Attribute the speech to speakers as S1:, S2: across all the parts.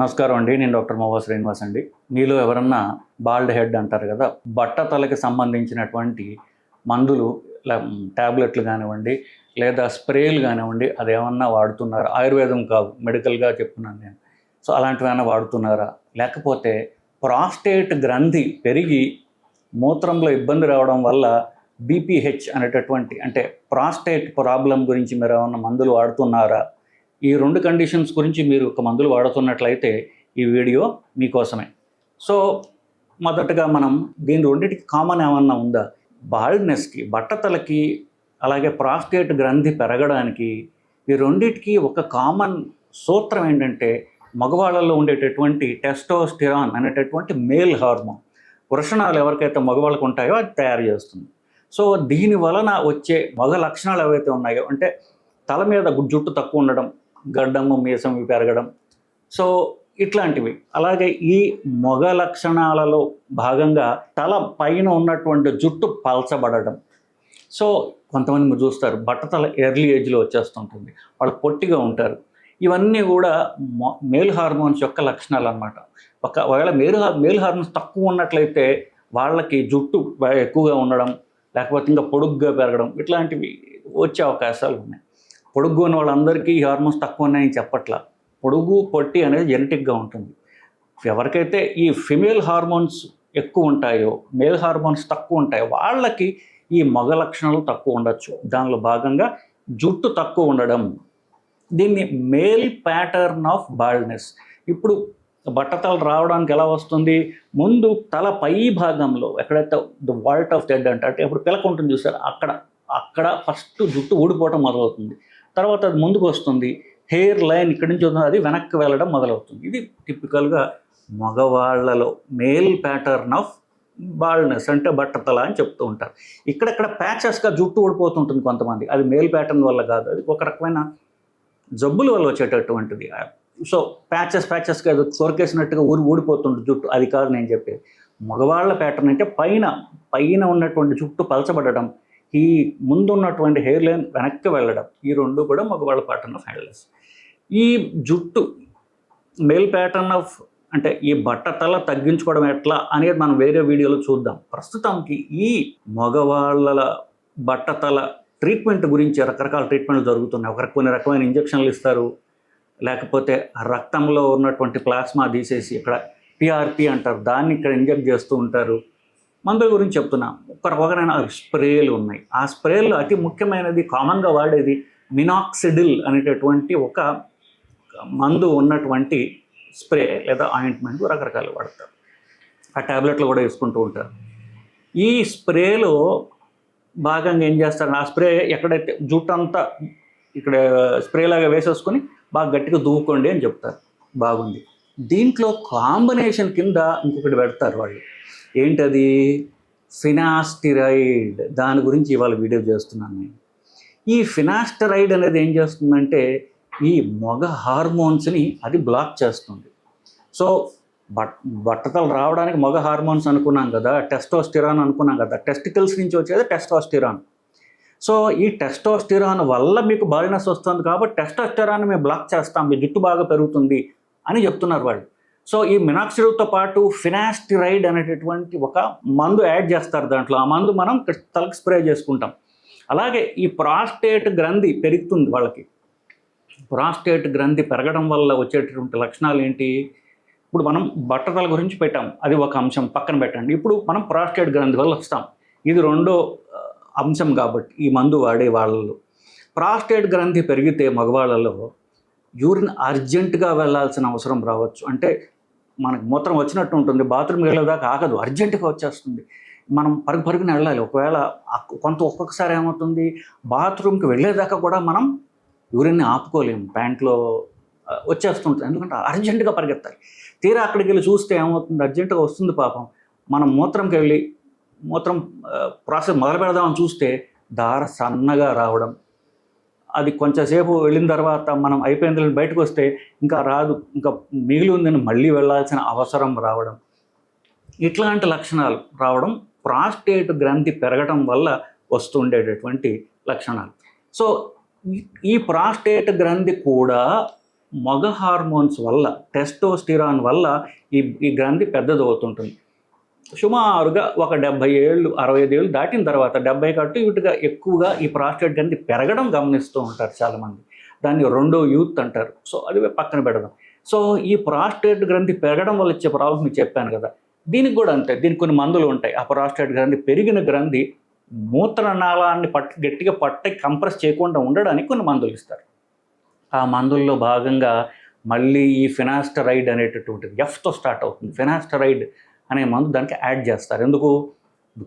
S1: నమస్కారం అండి. నేను డాక్టర్ మోవా శ్రీనివాస్ అండి. మీలో ఎవరన్నా బాల్డ్ హెడ్ అంటారు కదా బట్టతలకి సంబంధించినటువంటి మందులు ట్యాబ్లెట్లు కానివ్వండి లేదా స్ప్రేలు కానివ్వండి అదేమన్నా వాడుతున్నారా? ఆయుర్వేదం కాదు మెడికల్గా చెప్తున్నాను నేను. సో అలాంటివైనా వాడుతున్నారా? లేకపోతే ప్రాస్టేట్ గ్రంథి పెరిగి మూత్రంలో ఇబ్బంది రావడం వల్ల బీపీహెచ్ అనేటటువంటి అంటే ప్రాస్టేట్ ప్రాబ్లం గురించి మీరు ఏమన్నా మందులు వాడుతున్నారా? ఈ రెండు కండిషన్స్ గురించి మీరు ఒక మందులు వాడుతున్నట్లయితే ఈ వీడియో మీకోసమే. సో మొదటగా మనం దీని రెండింటికి కామన్ ఏమన్నా ఉందా? బాల్డ్నెస్కి బట్టతలకి అలాగే ప్రాస్టేట్ గ్రంథి పెరగడానికి ఈ రెండింటికి ఒక కామన్ సూత్రం ఏంటంటే మగవాళ్ళలో ఉండేటటువంటి టెస్టోస్టిరాన్ అనేటటువంటి మేల్ హార్మోన్ వృషణాలు ఎవరికైతే మగవాళ్ళకు ఉంటాయో అది తయారు చేస్తుంది. సో దీని వలన వచ్చే మగ లక్షణాలు ఏవైతే ఉన్నాయో అంటే తల మీద జుట్టు తక్కువ ఉండడం గడ్డము మీసం పెరగడం. సో ఇట్లాంటివి. అలాగే ఈ మొగ లక్షణాలలో భాగంగా తల పైన ఉన్నటువంటి జుట్టు పలచబడడం. సో కొంతమంది మీరు చూస్తారు బట్టతల ఎర్లీ ఏజ్లో వచ్చేస్తుంటుంది. వాళ్ళు పొట్టిగా ఉంటారు. ఇవన్నీ కూడా మేల్ హార్మోన్స్ యొక్క లక్షణాలు అనమాట ఒకవేళ మేల్ హార్ మేల్ హార్మోన్స్ తక్కువ ఉన్నట్లయితే వాళ్ళకి జుట్టు ఎక్కువగా ఉండడం లేకపోతే ఇంకా పొడుగ్గా పెరగడం ఇట్లాంటివి వచ్చే అవకాశాలు ఉన్నాయి. పొడుగు ఉన్న వాళ్ళందరికీ ఈ హార్మోన్స్ తక్కువ ఉన్నాయని చెప్పట్లా. పొడుగు పొట్టి అనేది జెనెటిక్గా ఉంటుంది. ఎవరికైతే ఈ ఫిమేల్ హార్మోన్స్ ఎక్కువ ఉంటాయో మేల్ హార్మోన్స్ తక్కువ ఉంటాయో వాళ్ళకి ఈ మగ లక్షణాలు తక్కువ ఉండొచ్చు. దానిలో భాగంగా జుట్టు తక్కువ ఉండడం. దీన్ని మేల్ ప్యాటర్న్ ఆఫ్ బాల్డ్నెస్. ఇప్పుడు బట్టతలు రావడానికి ఎలా వస్తుంది? ముందు తల పై భాగంలో ఎక్కడైతే ద వాల్ట్ ఆఫ్ దెడ్ అంటే అంటే ఇప్పుడు పిలక ఉంటుంది చూసారు? అక్కడ అక్కడ ఫస్ట్ జుట్టు ఊడిపోవడం మొదలవుతుంది. తర్వాత అది ముందుకు వస్తుంది. హెయిర్ లైన్ ఇక్కడి నుంచి వస్తుంది. అది వెనక్కి వెళ్ళడం మొదలవుతుంది. ఇది టిపికల్గా మగవాళ్ళలో మేల్ ప్యాటర్న్ ఆఫ్ బాల్నెస్ అంటే బట్టతల అని చెప్తూ ఉంటారు. ఇక్కడక్కడ ప్యాచెస్గా జుట్టు ఊడిపోతుంటుంది కొంతమంది. అది మేల్ ప్యాటర్న్ వల్ల కాదు. అది ఒక రకమైన జబ్బుల వల్ల వచ్చేటటువంటిది. సో ప్యాచెస్ ప్యాచెస్గా ఏదో చొరకేసినట్టుగా ఊరి ఊడిపోతుంటుంది జుట్టు. అది కాదు నేను చెప్పేది. మగవాళ్ళ ప్యాటర్న్ అంటే పైన పైన ఉన్నటువంటి జుట్టు పలచబడడం. ఈ ముందున్నటువంటి హెయిర్ లైన్ వెనక్కి వెళ్ళడం ఈ రెండు కూడా మగవాళ్ళ ప్యాటర్న్ ఆఫ్ హ్యాండ్లెస్ ఈ జుట్టు మేల్ ప్యాటర్న్ ఆఫ్ అంటే ఈ బట్టతల తగ్గించుకోవడం ఎట్లా అనేది మనం వేరే వీడియోలో చూద్దాం. ప్రస్తుతానికి ఈ మగవాళ్ళ బట్టతల ట్రీట్మెంట్ గురించి రకరకాల ట్రీట్మెంట్లు జరుగుతున్నాయి. ఒకరికి కొన్ని రకమైన ఇంజక్షన్లు ఇస్తారు. లేకపోతే రక్తంలో ఉన్నటువంటి ప్లాస్మా తీసేసి ఇక్కడ పిఆర్పి అంటారు. దాన్ని ఇక్కడ ఇంజెక్ట్ చేస్తూ ఉంటారు. మందుల గురించి చెప్తున్నా. ఒక రకమైన స్ప్రేలు ఉన్నాయి. ఆ స్ప్రేలు అతి ముఖ్యమైనది కామన్గా వాడేది మినాక్సిడిల్ అనేటటువంటి ఒక మందు ఉన్నటువంటి స్ప్రే లేదా ఆయింట్మెంట్ రకరకాలు వాడతారు. ఆ ట్యాబ్లెట్లు కూడా వేసుకుంటూ ఉంటారు. ఈ స్ప్రేలో భాగంగా ఏం చేస్తారు? ఆ స్ప్రే ఎక్కడైతే జుట్టంతా ఇక్కడ స్ప్రే లాగా వేసేసుకొని బాగా గట్టిగా దువ్వుకోండి అని చెప్తారు. బాగుంది. దీంట్లో కాంబినేషన్ కింద ఇంకొకటి పెడతారు వాళ్ళు. ఏంటది? ఫినాస్టిరైడ్. దాని గురించి ఇవాళ వీడియో చేస్తున్నాను నేను. ఈ ఫినాస్టరైడ్ అనేది ఏం చేస్తుందంటే ఈ మగ హార్మోన్స్ని అది బ్లాక్ చేస్తుంది. సో బట్ బట్టతలు రావడానికి మగ హార్మోన్స్ అనుకున్నాం కదా టెస్టోస్టిరాన్ అనుకున్నాం కదా టెస్టికల్స్ నుంచి వచ్చేది టెస్టోస్టిరాన్. సో ఈ టెస్టోస్టిరాన్ వల్ల మీకు బాలినెస్ వస్తుంది కాబట్టి టెస్టోస్టిరాన్ మేము బ్లాక్ చేస్తాం మీ జుట్టు బాగా పెరుగుతుంది అని చెప్తున్నారు వాళ్ళు. సో ఈ మినాక్సిడ్తో పాటు ఫినాస్టిరైడ్ అనేటటువంటి ఒక మందు యాడ్ చేస్తారు దాంట్లో. ఆ మందు మనం తలకు స్ప్రే చేసుకుంటాం. అలాగే ఈ ప్రాస్టేట్ గ్రంథి పెరుగుతుంది వాళ్ళకి. ప్రాస్టేట్ గ్రంథి పెరగడం వల్ల వచ్చేటటువంటి లక్షణాలు ఏంటి? ఇప్పుడు మనం బట్టతల గురించి పెట్టాం. అది ఒక అంశం పక్కన పెట్టండి. ఇప్పుడు మనం ప్రాస్టేట్ గ్రంథి వల్ల వస్తాం. ఇది రెండో అంశం కాబట్టి ఈ మందు వాడే వాళ్ళలో. ప్రాస్టేట్ గ్రంథి పెరిగితే మగవాళ్ళలో యూరిన్ అర్జెంటుగా వెళ్ళాల్సిన అవసరం రావచ్చు. అంటే మనకు మూత్రం వచ్చినట్టు ఉంటుంది బాత్రూమ్కి వెళ్ళేదాకా ఆగదు అర్జెంటుగా వచ్చేస్తుంది. మనం పరుగు పరుగున వెళ్ళాలి. ఒకవేళ కొంత ఒక్కొక్కసారి ఏమవుతుంది బాత్రూమ్కి వెళ్ళేదాకా కూడా మనం యూరిన్ని ఆపుకోలేము ప్యాంట్లో వచ్చేస్తుంటుంది. ఎందుకంటే అర్జెంటుగా పరిగెత్తాలి. తీరా అక్కడికి వెళ్ళి చూస్తే ఏమవుతుంది అర్జెంటుగా వస్తుంది పాపం. మనం మూత్రంకి వెళ్ళి మూత్రం ప్రాసెస్ మొదలు పెడదామని చూస్తే దార సన్నగా రావడం అది కొంచెంసేపు వెళ్ళిన తర్వాత మనం అయిపోయిన బయటకు వస్తే ఇంకా రాదు ఇంకా మిగిలి ఉందని మళ్ళీ వెళ్ళాల్సిన అవసరం రావడం. ఇట్లాంటి లక్షణాలు రావడం ప్రాస్టేట్ గ్రంథి పెరగడం వల్ల వస్తుండేటటువంటి లక్షణాలు. సో ఈ- ప్రాస్టేట్ గ్రంథి కూడా మగ హార్మోన్స్ వల్ల టెస్టోస్టిరాన్ వల్ల ఈ ఈ గ్రంథి పెద్దదవుతుంటుంది. సుమారుగా ఒక డెబ్బై ఏళ్ళు అరవై ఐదు ఏళ్ళు దాటిన తర్వాత డెబ్బై కట్టు ఇటుగా ఎక్కువగా ఈ ప్రాస్టేట్ గంది పెరగడం గమనిస్తూ ఉంటారు చాలామంది. దాన్ని రెండో యూత్ అంటారు. సో అది పక్కన పెడదాం. సో ఈ ప్రాస్టేట్ గ్రంథి పెరగడం వల్ల వచ్చే ప్రాబ్లమ్ మీకు చెప్పాను కదా. దీనికి కూడా అంతే. దీనికి కొన్ని మందులు ఉంటాయి. ఆ ప్రాస్టేట్ గ్రంథి పెరిగిన గ్రంథి మూత్రనాళాన్ని పట్ గట్టిగా పట్టి కంప్రెస్ చేయకుండా ఉండడానికి కొన్ని మందులు ఇస్తారు. ఆ మందుల్లో భాగంగా మళ్ళీ ఈ ఫినాస్టరైడ్ అనేటటువంటిది ఎఫ్తో స్టార్ట్ అవుతుంది. ఫినాస్టరైడ్ అనే మందు దానికి యాడ్ చేస్తారు. ఎందుకు?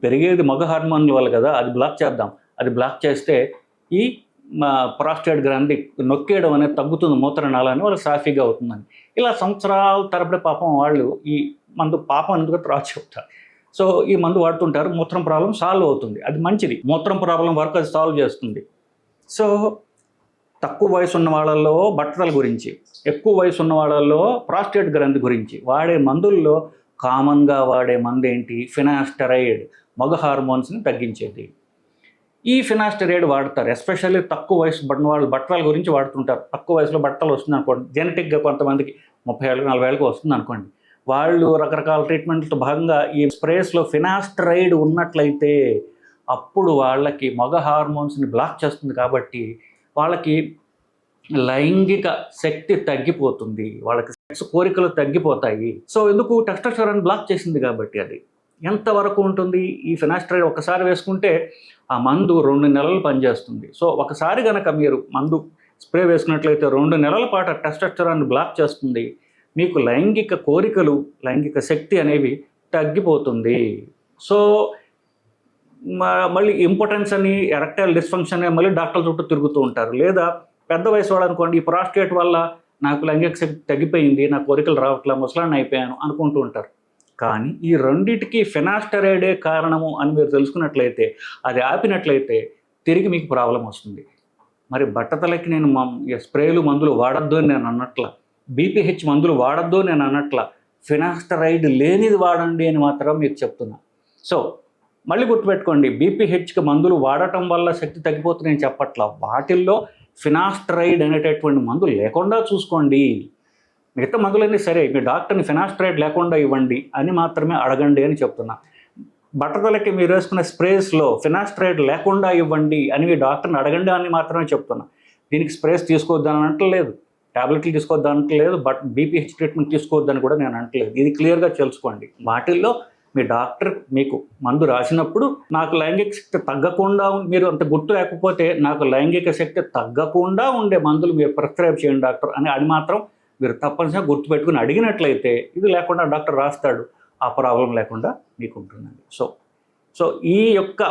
S1: పెరిగేది మగ హార్మోన్ వల్ల కదా అది బ్లాక్ చేద్దాం. అది బ్లాక్ చేస్తే ఈ ప్రాస్టేట్ గ్రంథి నొక్కేయడం అనేది తగ్గుతుంది మూత్రనాళాన్ని వాళ్ళు సాఫీగా అవుతుందని. ఇలా సంవత్సరాల తరబడి పాపం వాళ్ళు ఈ మందు పాపం ఎందుకు తర్వాత చెప్తారు. సో ఈ మందు వాడుతుంటారు మూత్రం ప్రాబ్లం సాల్వ్ అవుతుంది. అది మంచిది. మూత్రం ప్రాబ్లం వరకు అది సాల్వ్ చేస్తుంది. సో తక్కువ వయసు ఉన్న వాళ్ళల్లో బట్టల గురించి ఎక్కువ వయసు ఉన్న వాళ్ళల్లో ప్రాస్టేట్ గ్రంథి గురించి వాడే మందుల్లో కామన్గా వాడే మందు ఏంటి? ఫినాస్టరైడ్ మగ హార్మోన్స్ని తగ్గించేది. ఈ ఫినాస్టరైడ్ వాడతారు. ఎస్పెషల్లీ తక్కువ వయసు పడిన వాళ్ళు బట్టల గురించి వాడుతుంటారు. తక్కువ వయసులో బట్టలు వస్తుంది అనుకోండి జెనెటిక్గా కొంతమందికి ముప్పై ఏళ్ళకి నలభై ఏళ్ళకి వస్తుంది అనుకోండి వాళ్ళు రకరకాల ట్రీట్మెంట్లతో భాగంగా ఈ స్ప్రేస్లో ఫినాస్టరైడ్ ఉన్నట్లయితే అప్పుడు వాళ్ళకి మగ హార్మోన్స్ని బ్లాక్ చేస్తుంది కాబట్టి వాళ్ళకి లైంగిక శక్తి తగ్గిపోతుంది. వాళ్ళకి కోరికలు తగ్గిపోతాయి. సో ఎందుకు? టెక్స్టోస్టెరాన్ బ్లాక్ చేసింది కాబట్టి అది. ఎంతవరకు ఉంటుంది? ఈ ఫినాస్ట్రైడ్ ఒకసారి వేసుకుంటే ఆ మందు రెండు నెలలు పనిచేస్తుంది. సో ఒకసారి కనుక మీరు మందు స్ప్రే వేసుకున్నట్లయితే రెండు నెలల పాటు టెస్టోస్టెరాన్ బ్లాక్ చేస్తుంది. మీకు లైంగిక కోరికలు లైంగిక శక్తి అనేవి తగ్గిపోతుంది. సో మళ్ళీ ఇంపార్టెన్స్ అని ఎరక్టైల్ డిస్ఫంక్షన్ అని మళ్ళీ డాక్టర్ల చుట్టూ తిరుగుతూ ఉంటారు. లేదా పెద్ద వయసు వాళ్ళు అనుకోండి ఈ ప్రాస్టేట్ వల్ల నాకు లైంగిక శక్తి తగ్గిపోయింది నా కోరికలు రావట్లే ముసలాన్ని అయిపోయాను అనుకుంటూ ఉంటారు. కానీ ఈ రెండిటికి ఫినాస్టరైడే కారణము అని మీరు తెలుసుకున్నట్లయితే అది ఆపినట్లయితే తిరిగి మీకు ప్రాబ్లం వస్తుంది. మరి బట్టతలకి నేను స్ప్రేలు మందులు వాడద్దు అని నేను అన్నట్ల బీపీహెచ్ మందులు వాడద్దు అని నేను అన్నట్ల ఫినాస్టరైడ్ లేనిది వాడండి అని మాత్రం మీకు చెప్తున్నా. సో మళ్ళీ గుర్తుపెట్టుకోండి బీపీహెచ్కి మందులు వాడటం వల్ల శక్తి తగ్గిపోతుందని చెప్పట్ల వాటిల్లో ఫినాస్ట్రైడ్ అనేటటువంటి మందు లేకుండా చూసుకోండి. మిగతా మందులన్నీ సరే మీ డాక్టర్ని ఫినాస్ట్రైడ్ లేకుండా ఇవ్వండి అని మాత్రమే అడగండి అని చెప్తున్నా. బట్టతలకి మీరు వేసుకున్న స్ప్రేస్లో ఫినాస్ట్రైడ్ లేకుండా ఇవ్వండి అని మీ డాక్టర్ని అడగండి అని మాత్రమే చెప్తున్నా. దీనికి స్ప్రేస్ తీసుకోవద్దని అనట్లేదు. టాబ్లెట్లు తీసుకోవద్దని అనట్లేదు. బట్ బీపీహెచ్ ట్రీట్మెంట్ తీసుకోవద్దని కూడా నేను అనట్లేదు. ఇది క్లియర్గా తెలుసుకోండి. వాటిల్లో మీ డాక్టర్ మీకు మందు రాసినప్పుడు నాకు లైంగిక శక్తి తగ్గకుండా మీరు అంత గుర్తు లేకపోతే నాకు లైంగిక శక్తి తగ్గకుండా ఉండే మందులు మీరు ప్రిస్క్రైబ్ చేయండి డాక్టర్ అని అది మాత్రం మీరు తప్పనిసరిగా గుర్తుపెట్టుకుని అడిగినట్లయితే ఇది లేకుండా డాక్టర్ రాస్తాడు. ఆ ప్రాబ్లం లేకుండా మీకు ఉంటుందండి. సో సో ఈ యొక్క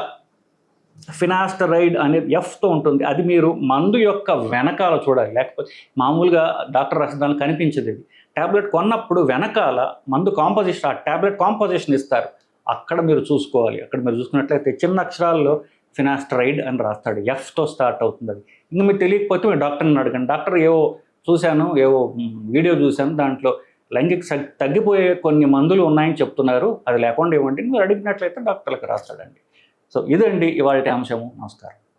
S1: ఫినాస్టరైడ్ అనేది ఎఫ్తో ఉంటుంది. అది మీరు మందు యొక్క వెనకాల చూడాలి. లేకపోతే మామూలుగా డాక్టర్ రాసిన కనిపించదు ఇది. ట్యాబ్లెట్ కొన్నప్పుడు వెనకాల మందు కాంపోజిషన్ ఆ ట్యాబ్లెట్ కాంపోజిషన్ ఇస్తారు. అక్కడ మీరు చూసుకోవాలి. అక్కడ మీరు చూసుకున్నట్లయితే చిన్న అక్షరాల్లో ఫినాస్ట్రైడ్ అని రాస్తాడు. ఎఫ్తో స్టార్ట్ అవుతుంది అది. ఇంకా మీకు తెలియకపోతే మీరు డాక్టర్ని అడగండి. డాక్టర్ ఏవో చూశాను ఏవో వీడియో చూశాను. దాంట్లో లైంగిక శక్తి తగ్గిపోయే కొన్ని మందులు ఉన్నాయని చెప్తున్నారు. అది లేకుండా ఇవ్వండి. మీరు అడిగినట్లయితే డాక్టర్లకు రాస్తాడండి. సో ఇదండి ఇవాళ అంశము. నమస్కారం.